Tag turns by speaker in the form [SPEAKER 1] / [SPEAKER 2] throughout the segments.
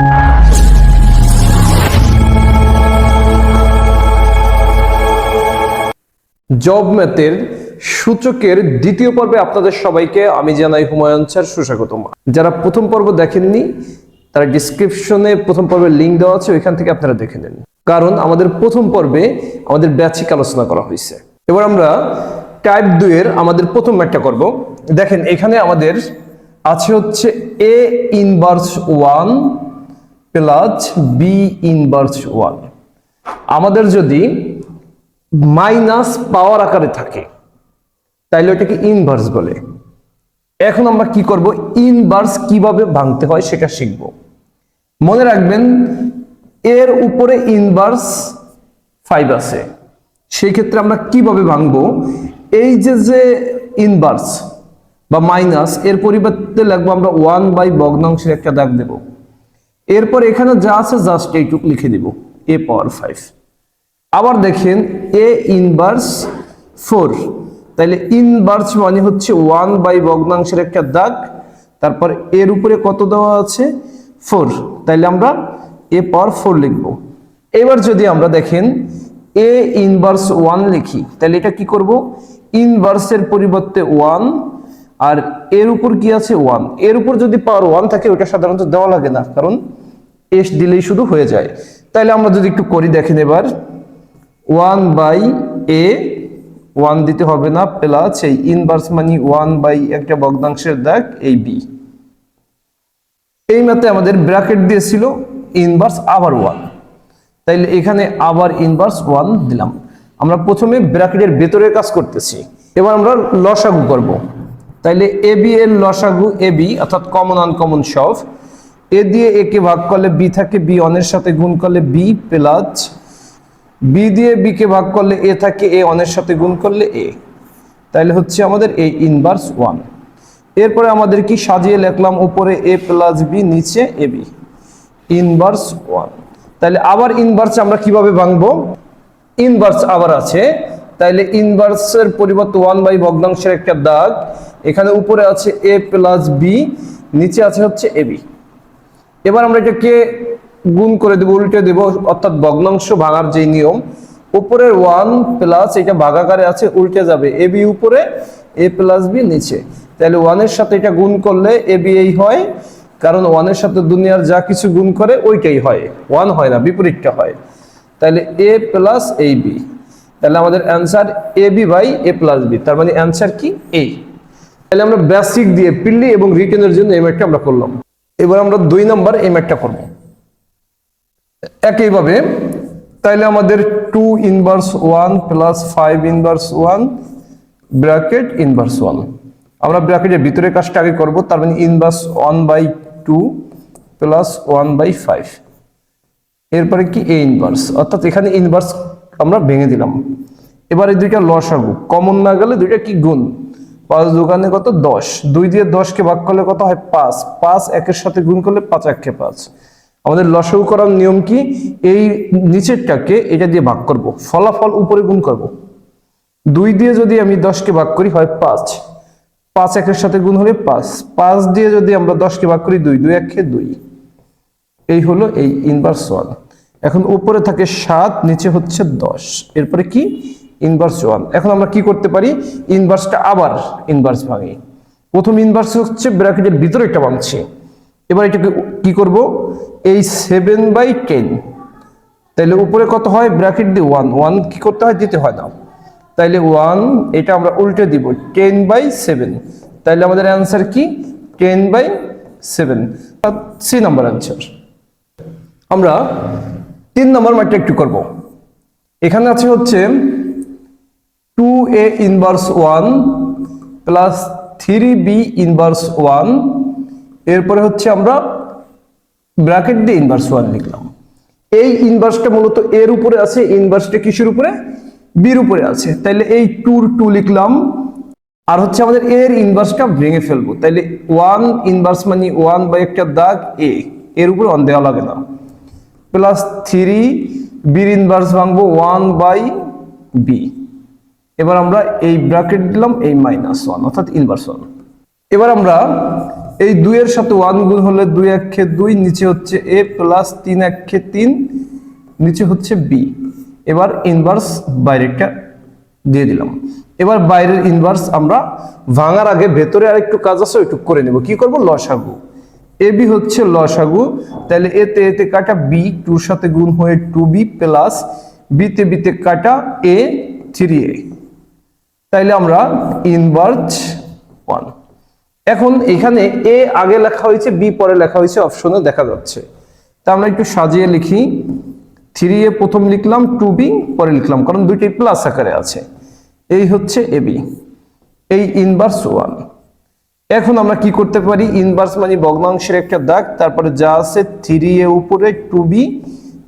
[SPEAKER 1] Job ম্যাথের সূচকের দ্বিতীয় পর্বে আপনাদের সবাইকে আমি জানাই হুমায়ুন স্যার, সুস্বাগতম। যারা প্রথম পর্ব দেখেননি, তারা ডিসক্রিপশনে প্রথম পর্বের লিঙ্ক দেওয়া আছে, ওইখান থেকে আপনারা দেখে নেন। কারণ আমাদের প্রথম পর্বে আমাদের ব্যাচিক আলোচনা করা হয়েছে। এবার আমরা টাইপ দুইয়ের আমাদের প্রথম ম্যাটটা করব। দেখেন, এখানে আমাদের আছে হচ্ছে A inverse one plus B inverse one আমাদের যদি মাইনাস পাওয়ার আকারে থাকে, তাইলে ওটাকে ইনভার্স বলে। এখন আমরা কি করব? ইনভার্স কীভাবে ভাঙতে হয় সেটা শিখব। মনে রাখবেন, এর উপরে ইনভার্স ফাইভ আছে। সেই ক্ষেত্রে আমরা কীভাবে ভাঙবো? এই যে যে ইনভার্স বা মাইনাস এর পরিবর্তে লাগবো আমরা ওয়ান বাই ভগ্নাংশের একটা দাগ দেব। এরপর এখানে যা আছে জাস্ট এইটুক লিখে দিব এ পাওয়ার ফাইভ আবার দেখেন এ ইনভার্স ফোর তাহলে ইনভার্স মানে হচ্ছে ওয়ান বাই ভগ্নাংশের একটা দাগ, তারপর এর উপরে কত দেওয়া আছে? ফোর তাইলে আমরা এ পাওয়ার ফোর লিখব। এবার যদি আমরা দেখেন এ ইনভার্স ওয়ান লিখি তাহলে এটা কি করব? ইনভার্সের পরিবর্তে ওয়ান আর এর উপর কি আছে? ওয়ানের উপর যদি পাওয়ার ওয়ান থাকে, ওটা সাধারণত দেওয়া লাগে না, কারণ এস দিলেই শুধু হয়ে যায়। তাইলে আমরা যদি একটু করি, দেখেন এবার ওয়ান বাই এ ওয়ান দিতে হবে না প্লাস এই ইনভার্স মানি ওয়ান বাই একটা ভগ্নাংশের দাগ, এই বি এই মাত্রে আমাদের ব্র্যাকেট দিয়েছিল ইনভার্স আবার ওয়ান তাইলে এখানে আবার ইনভার্স ওয়ান দিলাম। আমরা প্রথমে ব্র্যাকেটের ভেতরের কাজ করতেছি। এবার আমরা লসাগু করব। তাইলে এ বি এর লসাগু এ বি অর্থাৎ কমন আনকমন সব। এ দিয়ে একে ভাগ করলে বি থাকে, বি অনের সাথে গুণ করলে বি প্লাস বি দিয়ে বি কে ভাগ করলে এ থাকে, এ অনের সাথে গুণ করলে এ। তাহলে হচ্ছে আমাদের এই ইনভার্স ওয়ান এরপরে আমাদের কি সাজিয়ে লিখলাম উপরে এ প্লাস বি, নিচে এ বি। ইনভার্স ওয়ান তাহলে আবার ইনভার্স আমরা কীভাবে ভাঙবো? ইনভার্স আবার আছে। তাইলে ইনভার্সের পরিবর্তে ওয়ান বাই ভগ্নাংশের একটা দাগ। এখানে উপরে আছে এ প্লাস বি, নিচে আছে হচ্ছে এ বি। এবার আমরা এটাকে গুণ করে দেবো, উল্টে দেবো, অর্থাৎ ভগ্নাংশ ভাঙার যে নিয়ম, উপরের ওয়ান প্লাস এটা ভাগাকারে আছে, উল্টে যাবে, এ বি উপরে, এ প্লাস বি নিচে। তাহলে ওয়ানের সাথে এটা গুণ করলে এ বি এই হয়, কারণ ওয়ানের সাথে দুনিয়ার যা কিছু গুণ করে, ওইটাই হয়। ওয়ান হয় না, বিপরীতটা হয়। তাহলে এ প্লাস এই বি। তাহলে আমাদের answer A B by A plus B, তার মানে অ্যান্সার কি? এ তাহলে আমরা বেসিক দিয়ে পিল্লি এবং রিটেনের জন্য এই ম্যাটটা আমরা করলাম। এবার আমরা দুই নম্বর এই ম্যাটটা করব। একইভাবে তাইলে আমাদের two inverse one plus five inverse one bracket inverse one আমরা ব্র্যাকেটের ভিতরে কাজটা আগে করব, তার মানে inverse one by two plus one by five এরপরে কি? এ ইনভার্স অর্থাৎ এখানে ইনভার্স আমরা ভেঙে দিলাম। এবার এই দুইটা লস লসাগু। কমন না গেলে দুইটা কি? গুণ। পাঁচ দোকানে কত? দশ। দুই দিয়ে দশকে ভাগ করলে কত হয়? পাঁচ। পাঁচ একের সাথে গুণ করলে পাঁচ একে পাঁচ। আমাদের লসাগু করার নিয়ম কি? এই নিচেরটাকে এটা দিয়ে ভাগ করব। ফলাফল উপরে গুণ করব। দুই দিয়ে যদি আমি দশকে ভাগ করি হয় পাঁচ। পাঁচ একের সাথে গুণ হলে পাঁচ। পাঁচ দিয়ে যদি আমরা দশকে ভাগ করি দুই দুই একে দুই। এই হলো এই ইনভার্স ওয়ান এখন উপরে থাকে সাত, নিচে হচ্ছে দশ। এরপরে কি? ইনভার্স ওয়ান এখন আমরা কি করতে পারি? ইনভার্সটা আবার ইনভার্স ভাঙি। প্রথম ইনভার্স হচ্ছে ব্র্যাকেটের ভিতরে একটা ভাঙছি। এবার এটাকে কি করব? এই সেভেন বাই টেন তাইলে উপরে কত হয়? ব্র্যাকেট দিয়ে ওয়ান ওয়ান কি করতে হয়? দিতে হয় না। তাইলে ওয়ান এটা আমরা উল্টে দিব। টেন বাই সেভেন তাইলে আমাদের অ্যান্সার কি? Ten by seven C number answer আমরা তিন নম্বর ম্যাটটা একটু করব। এখানে আছে হচ্ছে two A inverse one plus three B inverse one এরপরে হচ্ছে আমরা ব্র্যাকেট দিয়ে ইনভার্স ওয়ান লিখলাম। এই ইনভার্সটা মূলত এর উপরে আছে ইনভার্সটা কিসের উপরে? বির উপরে আছে। তাইলে এই টুর টু লিখলাম। আর হচ্ছে আমাদের এর ইনভার্সটা ভেঙে ফেলব। তাইলে ওয়ান ইনভার্স মানে ওয়ান বাই একটা দাগ এ এর উপরে অন দেওয়া লাগে না। প্লাস থ্রি বির ইনভার্স ভাঙবো ওয়ান বাই বি এবার আমরা এই ব্র্যাকেট দিলাম এই মাইনাস ওয়ান অর্থাৎ ইনভার্স ওয়ান এবার আমরা এই দুইয়ের সাথে ওয়ান গুণ হলে দুই একে দুই, নিচে হচ্ছে এ প্লাস তিন একে তিন, নিচে হচ্ছে বি এবার ইনভার্স বাইরেটা দিয়ে দিলাম। এবার বাইরের ইনভার্স আমরা ভাঙার আগে ভেতরে আরেকটু কাজ আছে একটু করে নেব। কি করব? লসাগু। এ বি হচ্ছে লসাগু। তাহলে এতে এতে কাটা বি টুর সাথে গুণ হয়ে টু বি প্লাস বিতে বিতে কাটা এ থ্রি এ তাইলে আমরা ইনভার্স ওয়ান এখন এখানে এ আগে লেখা হয়েছে বি পরে লেখা হয়েছে অপশনে দেখা যাচ্ছে। তা আমরা একটু সাজিয়ে লিখি। থ্রি এ প্রথম লিখলাম টু বি পরে লিখলাম, কারণ দুইটাই প্লাস আকারে আছে। এই হচ্ছে এ বি এই ইনভার্স ওয়ান এখন আমরা কি করতে পারি? ইনভার্স মানে ভগ্নাংশের একটা দাগ, তারপরে যা আছে থ্রি এ উপরে টু বি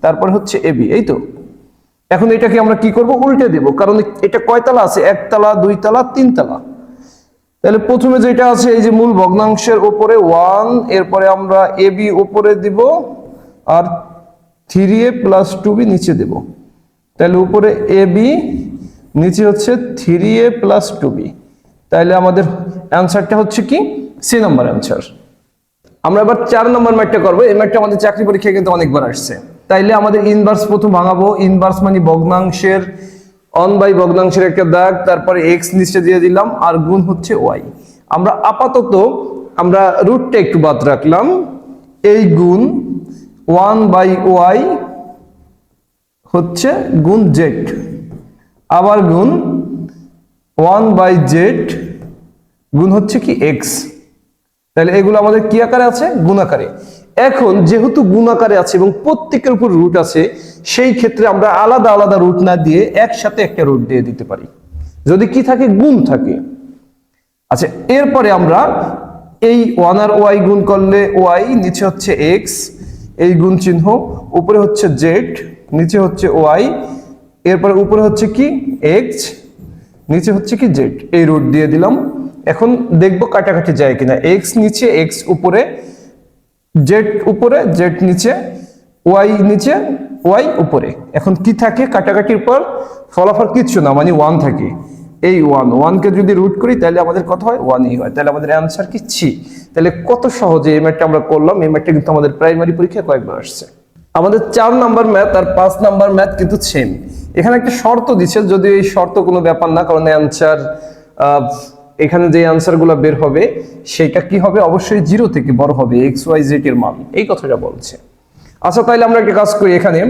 [SPEAKER 1] তারপরে হচ্ছে এ বি এই তো? এখন এটাকে আমরা কি করব? উল্টে দেব। কারণ এটা কয়তলা আছে? একতলা, দুইতলা, তিনতলা। তাহলে প্রথমে যেটা আছে, এই যে মূল ভগ্নাংশের উপরে ওয়ান, এরপরে আমরা এ বি উপরে দিব, আর three A plus two B নিচে দেব। তাহলে উপরে এ বি, নিচে হচ্ছে three A plus two B. তাহলে আমাদের অ্যান্সারটা হচ্ছে কি? C number answer. আমরা এবার চার নম্বর ম্যাটটা করব। এই ম্যাটটা আমাদের চাকরি পরীক্ষায় কিন্তু অনেকবার আসছে। তাইলে আমাদের ইনভার্স প্রথম ভাঙাবো। ইনভার্স মানে ভগ্নাংশের অন বাই ভগ্নাংশের একটা দাগ, তারপরে এক্স নিচে দিয়ে দিলাম, আর গুণ হচ্ছে ওয়াই আমরা আপাতত আমরা রুটটা একটু বাদ রাখলাম। এই গুণ ওয়ান বাই ওয়াই হচ্ছে গুণ জেড আবার গুণ ওয়ান বাই জেড গুণ হচ্ছে কি এক্স তাহলে এগুলো আমাদের কি আকারে আছে? গুণাকারে এখন যেহেতু গুণাকারে আছে এবং প্রত্যেকের উপর রুট আছে, সেই ক্ষেত্রে আমরা আলাদা আলাদা রুট না দিয়ে একসাথে একটা রুট দিয়ে দিতে পারি। যদি কি থাকে, গুণ থাকে। আচ্ছা এরপরে আমরা এই ওয়ান আর ওয়াই গুণ করলে ওয়াই নিচে হচ্ছে এক্স এই গুণ চিহ্ন, উপরে হচ্ছে জেড নিচে হচ্ছে ওয়াই এরপরে উপরে হচ্ছে কি? এক্স নিচে হচ্ছে কি? জেড এই রুট দিয়ে দিলাম। এখন দেখব কাটাকাটি যায় কিনা। এক্স নিচে এক্স উপরে জেড উপরে, জেড নিচে, ওয়াই নিচে, ওয়াই উপরে। এখন কি থাকে? কাটাকাটির পর ফলাফল কিচ্ছু না মানে ওয়ান থাকে। এই ওয়ান ওয়ানকে যদি রুট করি, তাহলে আমাদের কত হয়? ওয়ানই হয়। তাহলে আমাদের অ্যান্সার কি? ছি। তাহলে কত সহজে এই ম্যাথটা আমরা করলাম। এই ম্যাথটা কিন্তু আমাদের প্রাইমারি পরীক্ষায় কয়েকবার আসছে। আমাদের চার নাম্বার ম্যাথ আর পাঁচ নাম্বার ম্যাথ কিন্তু সেম এখানে একটা শর্ত দিচ্ছে যদি এই শর্ত কোনো ব্যাপার না, কারণ অ্যান্সার এখানে যে অ্যান্সারগুলো বের হবে সেটা কি হবে? অবশ্যই জিরো থেকে বড় হবে এক্স ওয়াই জেড এর মান। এই কথাটা বলছে। আচ্ছা তাইলে আমরা একটা কাজ করি এখানে।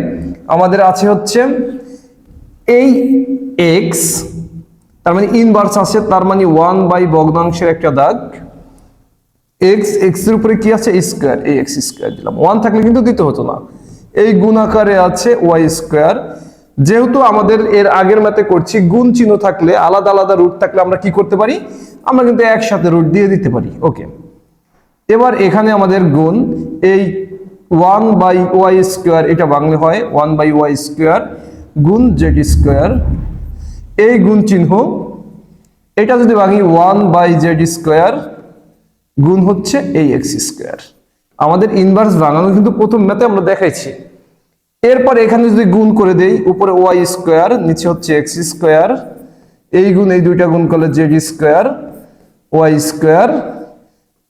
[SPEAKER 1] আমাদের আছে হচ্ছে এই এক্স তার মানে ইনভার্স আছে, তার মানে ওয়ান বাই ভগ্নাংশের একটা দাগ। এক্স এক্সের উপরে কি আছে? স্কোয়ার এই এক্স স্কোয়ার দিলাম। ওয়ান থাকলে কিন্তু দিতে হতো না। এই গুণ আকারে আছে ওয়াই স্কোয়ার যেহেতু আমাদের এর আগের ম্যাথে করছি, গুণ চিহ্ন থাকলে, আলাদা আলাদা রুট থাকলে আমরা কি করতে পারি? আমরা কিন্তু একসাথে রুট দিয়ে দিতে পারি। ওকে এবার এখানে আমাদের গুণ, এই ওয়ান বাই ওয়াই স্কোয়ার এটা বাংলা হয় ওয়ান বাই ওয়াই স্কোয়ার গুণ জেড স্কোয়ার এই গুণ চিহ্ন, এটা যদি ভাঙি ওয়ান বাই জেড স্কোয়ার গুণ হচ্ছে এই এক্স স্কোয়ার আমাদের ইনভার্স বানানো কিন্তু প্রথম ম্যাথে আমরা দেখাইছি। এরপর এখানে যদি গুণ করে দেই, উপরে ওয়াই স্কোয়ার নিচে হচ্ছে এক্স স্কোয়ার এই গুণ, এই দুইটা গুণ করলে জেড স্কোয়ার ওয়াই স্কোয়ার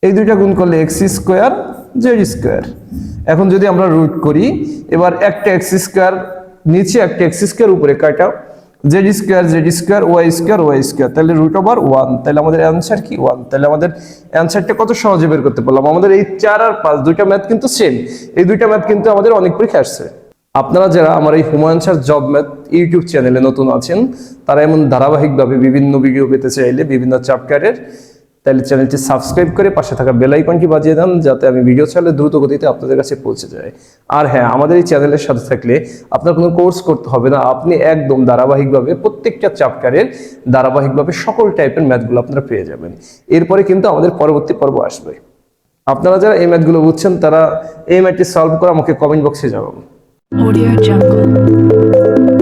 [SPEAKER 1] এই দুইটা গুণ করলে এক্স স্কোয়ার জেড স্কোয়ার এখন যদি আমরা রুট করি, এবার একটা এক্স স্কোয়ার নিচে একটা এক্স স্কোয়ার উপরে কাটা Z square Z square Y square Y square তাহলে রুট ওভার ওয়ান তাহলে আমাদের অ্যান্সার কি? ওয়ান তাহলে আমাদের অ্যান্সারটা কত সহজে বের করতে পারলাম? আমাদের এই চার আর পাঁচ, দুইটা ম্যাথ কিন্তু সেম এই দুইটা ম্যাথ কিন্তু আমাদের অনেক পরীক্ষা আসছে। আপনারা যারা আমার এই Humayun sir job math YouTube চ্যানেলে নতুন আছেন, তারা এমন ধারাবাহিকভাবে বিভিন্ন ভিডিও পেতে চাইলে বিভিন্ন চ্যাপ্টারের, তাহলে চ্যানেলটি সাবস্ক্রাইব করে পাশে থাকা বেল আইকনটি বাজিয়ে দেন যাতে আমি ভিডিও ছাড়লে দ্রুত গতিতে আপনাদের কাছে পৌঁছে যায়। আর হ্যাঁ আমাদের এই চ্যানেলের সাথে থাকলে আপনার কোনো কোর্স করতে হবে না, আপনি একদম ধারাবাহিকভাবে প্রত্যেকটা চ্যাপ্টারের ধারাবাহিকভাবে সকল টাইপের ম্যাথগুলো আপনারা পেয়ে যাবেন। এরপরে কিন্তু আমাদের পরবর্তী পর্ব আসবে। আপনারা যারা এই ম্যাথগুলো বুঝছেন, তারা এই ম্যাথটি সলভ করে আমাকে কমেন্ট বক্সে জানাবেন।
[SPEAKER 2] Audio Jungle.